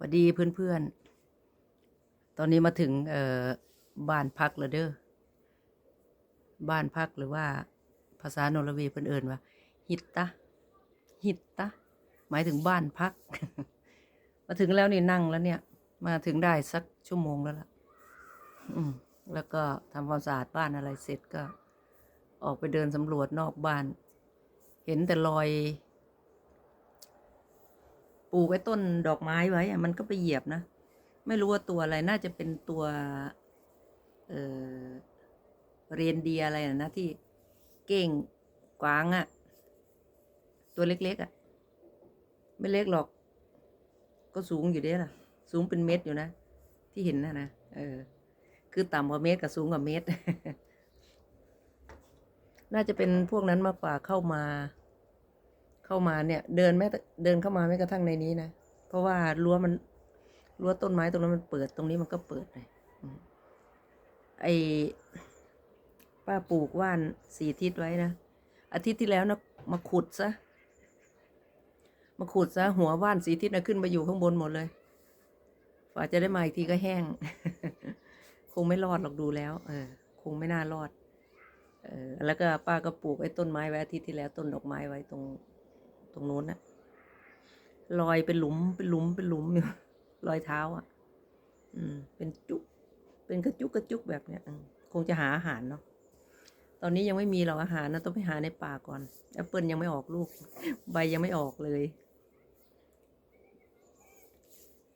สวัสดีเพื่อนๆ ตอนนี้มาถึงเอ่อบ้านพักแล้วเด้อ บ้านพักหรือว่าภาษาโนรเวย์เพิ่นเอิ้นว่าฮิตตะฮิตตะ หมายถึงบ้านพัก มาถึงแล้วนี่นั่งแล้วเนี่ย มาถึงได้สักชั่วโมงแล้วล่ะ อืม แล้วก็ทำความสะอาดบ้านอะไรเสร็จก็ ออกไปเดินสำรวจนอกบ้าน เห็นแต่รอย ลูกไว้ต้นดอกไม้ไว้อะมันก็ไปเหยียบนะ ไม่รู้ว่าตัวอะไรน่าจะเป็นตัวเออเรนเดียอะไรนะที่เก้งกวางอะตัวเล็กๆอะไม่เล็กหรอก ก็สูงอยู่เด้ล่ะ สูงเป็นเมตรอยู่นะ ที่เห็นนะนะเออ คือต่ำกว่าเมตรกับสูงกว่าเมตร น่าจะเป็นพวกนั้นมากกว่าเข้ามา เข้ามาเนี่ยเดินแม้เดินเข้ามาแม้กระทั่งในนี้นะเพราะว่ารั้วมันรั้วต้นไม้ตรงนั้นมันเปิดตรงนี้มันก็เปิดเลยอืมไอป้าปลูกว่านสี่ทิศไว้นะอาทิตย์ที่แล้วนะมาขุดซะมาขุดซะหัวว่านสีทิศนะขึ้นมาอยู่ข้างบนหมดเลยฝ่าจะได้มาอีกทีก็แห้ง คงไม่รอดหรอกดูแล้ว เออ คงไม่น่ารอด เออ แล้วก็ป้าก็ปลูกไอ้ต้นไม้ไว้อาทิตย์ที่แล้วต้นดอกไม้ไว้ตรง ตรงโน้นนะรอยเป็นหลุมเป็นหลุมเป็นหลุมอยู่รอยเท้าอะ อืม เป็นจุก เป็นกระจุกกระจุกแบบเนี้ยคงจะหาอาหารเนาะ ตอนนี้ยังไม่มีหรอกอาหารนะต้องไปหาในป่าก่อนแอปเปิลยังไม่ออกลูก ใบยังไม่ออกเลย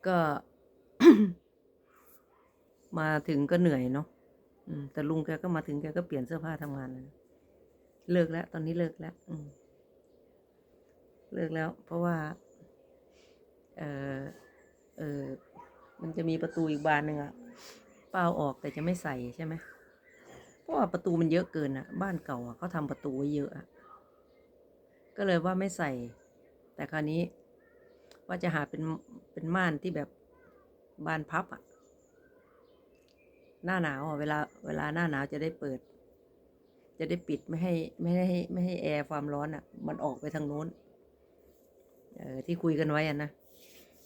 ก็ มาถึงก็เหนื่อยเนาะแต่ลุงแกก็มาถึงแกก็เปลี่ยนเสื้อผ้าทำงานเลยเลิกแล้ว ตอนนี้เลิกแล้ว อืม เลิกแล้ว เพราะว่า เออเออมันจะมีประตูอีกบานหนึ่งอะเป้าออกแต่จะไม่ใส่ใช่ไหมเพราะว่าประตูมันเยอะเกินอะบ้านเก่าอะเขาทำประตูไว้เยอะอะก็เลยว่าไม่ใส่ แต่คราวนี้ว่าจะหาเป็นเป็นม่านที่แบบบานพับอะหน้าหนาวอะเวลาเวลาหน้าหนาวจะได้เปิด จะได้ปิดไม่ให้ไม่ให้ไม่ให้แอร์ความร้อนอะมันออกไปทางโน้น เออที่คุยกันไว้อะนะ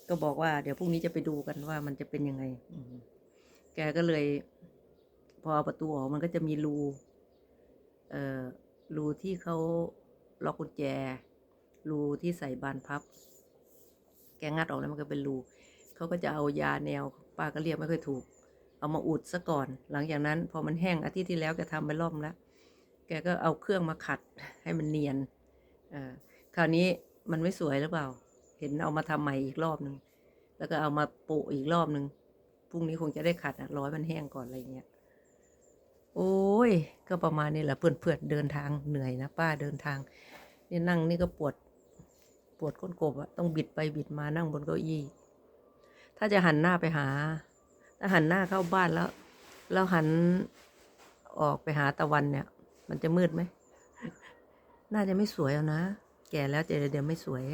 ก็บอกว่าเดี๋ยวพรุ่งนี้จะไปดูกันว่ามันจะเป็นยังไงแกก็เลย พอเอาประตูออกมันก็จะมีรูเอ่อรูที่เขาล็อกกุญแจ รูที่ใส่บานพับ แกงัดออกแล้วมันก็เป็นรูเขาก็จะเอายาแนวป้าก็เรียกไม่ค่อยถูก เอามาอุดซะก่อน หลังจากนั้นพอมันแห้งอาทิตย์ที่แล้วแกทำไปรอบแล้วแกก็เอาเครื่องมาขัดให้มันเนียนอ่อคราวนี้ มันไม่สวยหรือเปล่า เห็นเอามาทำใหม่อีกรอบหนึ่งแล้วก็เอามาโปะอีกรอบหนึ่งพรุ่งนี้คงจะได้ขัดอะร้อยมันแห้งก่อนอะไรเงี้ยโอ้ย ก็ประมาณนี้แหละเพื่อนๆเดินทางเหนื่อยนะป้าเดินทางนี่นั่งนี่ก็ปวด ปวดก้นกบอะต้องบิดไปบิดมานั่งบนเก้าอี้ ถ้าจะหันหน้าไปหา ถ้าหันหน้าเข้าบ้านแล้ว แล้วหันออกไปหาตะวันเนี่ย มันจะมืดไหม น่าจะไม่สวยเอานะ แก่แล้วจะเดี๋ยวไม่สวย